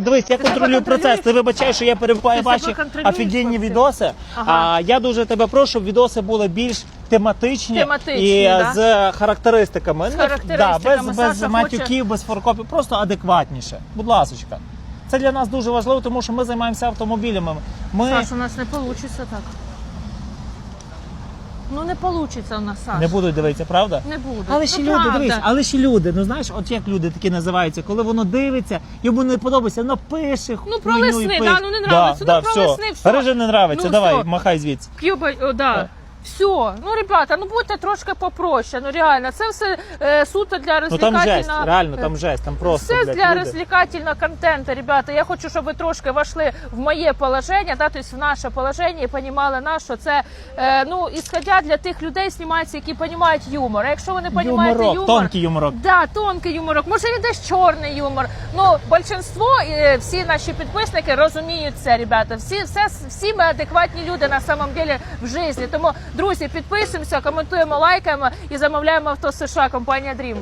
Дивись, я контролюю процес. Ти вибачай, що я перебуваю ваші офігенні відоси. А я дуже тебе прошу, щоб відоси були більш тематичні, Тематичні, і да? з характеристиками. З Ну, характеристиками. Да, без, без Саша матюків, без форкопів, просто адекватніше. Будь ласочка. Це для нас дуже важливо, тому що ми займаємося автомобілями. Ми Саш, у нас не вийде так. Ну не вийде у нас, Саш. не будуть дивитися, правда? Не буде. Але Ну, люди, правда. дивись, але ще люди. Ну знаєш, от як люди такі називаються, коли воно дивиться, йому не подобається, воно пише. Ну, про пролисни, да, ну, не нравиться, да, ну, да, пролисни, все. все. Рижа не нравиться, Ну, давай, все. махай звідси. Кьюба, о, да. Все, ну ребята, ну будьте трошки попроще. Ну реально, це все е, суто для Ну там розвлекательного. реально, там жесть, там просто Все блядь, для люди. розвлекательного контенту, ребята. Я хочу, щоб ви трошки вошли в моє положення, да, тобто в наше положення і розуміли нас, що це, е, ну, ісходя для тих людей знімається, які розуміють юмор. А якщо ви не розумієте Юморок, юмор, тонкий юморок. Да, тонкий юморок, може він десь чорний юмор. Ну, більшинство, е, всі наші підписники розуміють це, ребята. Всі, все, всі ми адекватні люди на самом деле в житті. Тому, друзі, підписуємося, коментуємо, лайкаємо і замовляємо авто США компанія Dream.